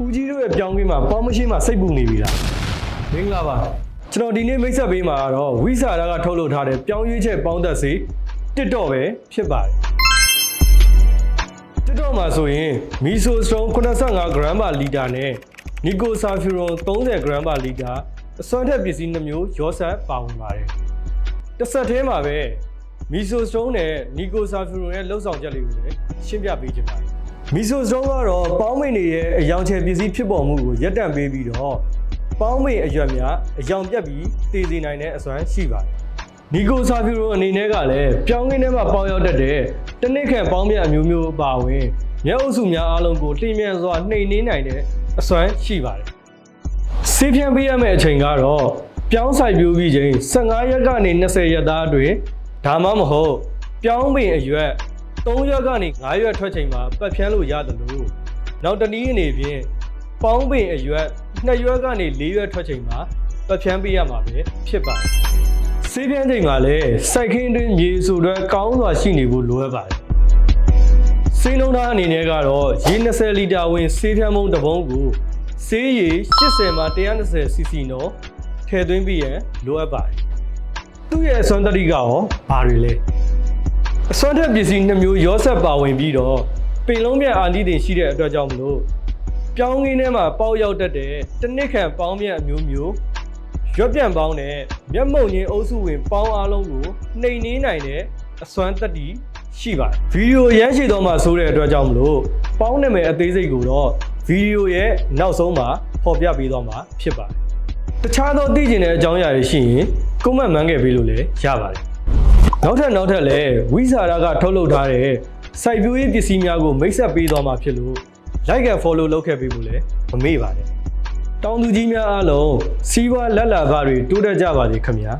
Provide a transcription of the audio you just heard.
ဦးကြီးတို့ရဲ့ပြောင်းကင်းမှာပေါင်းမရှိမှစိတ်ပူနေပြီလားမင်္ဂလာပါကျွန်တော်ဒီနေ့မိတ်ဆက်ပေးမှာကတော့ဝိစာရကထုတ်လုပ်ထားတဲ့ပြောင်းရွေးချက်ပေါင်းသက်စေတစ်တော့ပဲဖြစ်ပါတယ်တစ်တော့မှာဆိုရင်မီဆိုစတုန်း85 gram per liter နဲ့နီကိုဆာဖျူရွန်30 gram per liter အစွမ်းထက်ပစ္စည်းနှမျိုးရောဆက်ပါဝင်ပါတယ်တစ်ဆက်တည်းမှာပဲမီဆိုစတုန်းနဲ့နီကိုဆာဖျူရွန်ရဲ့လှုပ်ဆောင်ချက်လေးကိုလည်းရှင်းပြပေးချင်ပါတယ် မီဆိုစတုံးကတော့ပေါင်းမိန်တွေရဲ့အယောင်ချယ်ပစ္စည်းဖြစ်ပေါ်မှုကိုရပ်တန့်ပေးပြီးတော့ပေါင်းမိန်အရွက်များအယောင်ပြတ်ပြီးတည်စေနိုင်တဲ့အစွမ်းရှိပါတယ်။နီကိုဆာဖီရိုအနေနဲ့ကလည်းပြောင်းကင်းထဲမှာပေါင်းရောက်တတ်တဲ့တနစ်ခန့်ပေါင်းမြတ်အမျိုးမျိုးအပါအဝင်မျက်အုပ်စုများအလုံးကိုလှိမ့်မြန်စွာနှိမ်နှင်းနိုင်တဲ့အစွမ်းရှိပါတယ်။ဆေးဖြန်းပေးရမယ့်အချိန်ကတော့ပြောင်းဆိုင်ပြိုးပြီးချိန်15ရက်ကနေ20ရက်သားအတွင်းဒါမှမဟုတ်ပြောင်းပင်အရွက် 3ရက်ကနေ5ရက်ထွက်ချိန်မှာပတ်ဖြန်းလို့ရတယ်လို့နောက်တနည်းအနေဖြင့်ပေါင်းပင်အရွက်2ရက်ကနေ4ရက်ထွက်ချိန်မှာပတ်ဖြန်းပေးရမှာပဲဖြစ်ပါတယ်။ဆေးဖြန်းချိန်မှာလည်းစိုက်ခင်းတွင်မြေဆိုတော့ကောင်းစွာရှိနေဖို့လိုအပ်ပါတယ်။ဆေးလုံးသားအနေနဲ့ကတော့ရေ20လီတာဝင်ဆေးဖြန်းမုံတစ်ပုံးကိုဆေးရေ80မှ 120 cc နော်ထည့်သွင်းပြီးရင်လိုအပ်ပါတယ်။သူ့ရဲ့အစွမ်းတတိကရောဘာတွေလဲ။ အစွမ်းထက်ပစ္စည်းနှစ်မျိုးရောဆက်ပါဝင်ပြီးတော့ပင်လုံးမြတ်အာနိသင်ရှိတဲ့အတွက်ကြောင့်မလို့ပြောင်းကင်းထဲမှာပေါက်ရောက်တတ်တဲ့တစ်နှစ်ခန့်ပေါင်းမြတ်အမျိုးမျိုးရွက်ပြန်ပေါင်းတဲ့မျက်မှောက်ရင်းအုပ်စုဝင်ပေါင်းအားလုံးကိုနှိမ်နှင်းနိုင်တဲ့အစွမ်းတတိရှိပါတယ်ဗီဒီယိုရမ်းရှိတော့မှဆိုတဲ့အတွက်ကြောင့်မလို့ပေါင်းနာမည်အသေးစိတ်ကိုတော့ဗီဒီယိုရဲ့နောက်ဆုံးမှာဖော်ပြပေးတော့မှာဖြစ်ပါတယ်တခြားသောသိကျင်တဲ့အကြောင်းအရာတွေရှိရင်ကွန်မန့်မှန်းခဲ့ပေးလို့လည်းရပါတယ် နောက်ထပ်နောက်ထပ်လည်းဝိဇာရကထုတ်လုပ်ထားတဲ့စိုက်ပျိုးရေးပစ္စည်းများကိုမိတ်ဆက်ပေးသွားမှာဖြစ်လို့ like and follow လုပ်ခဲ့ပေးဖို့လည်းမမေ့ပါနဲ့တောင်သူကြီးများအားလုံးစီးပွားလက်လာဘတွေတိုးတက်ကြပါစေခင်ဗျာ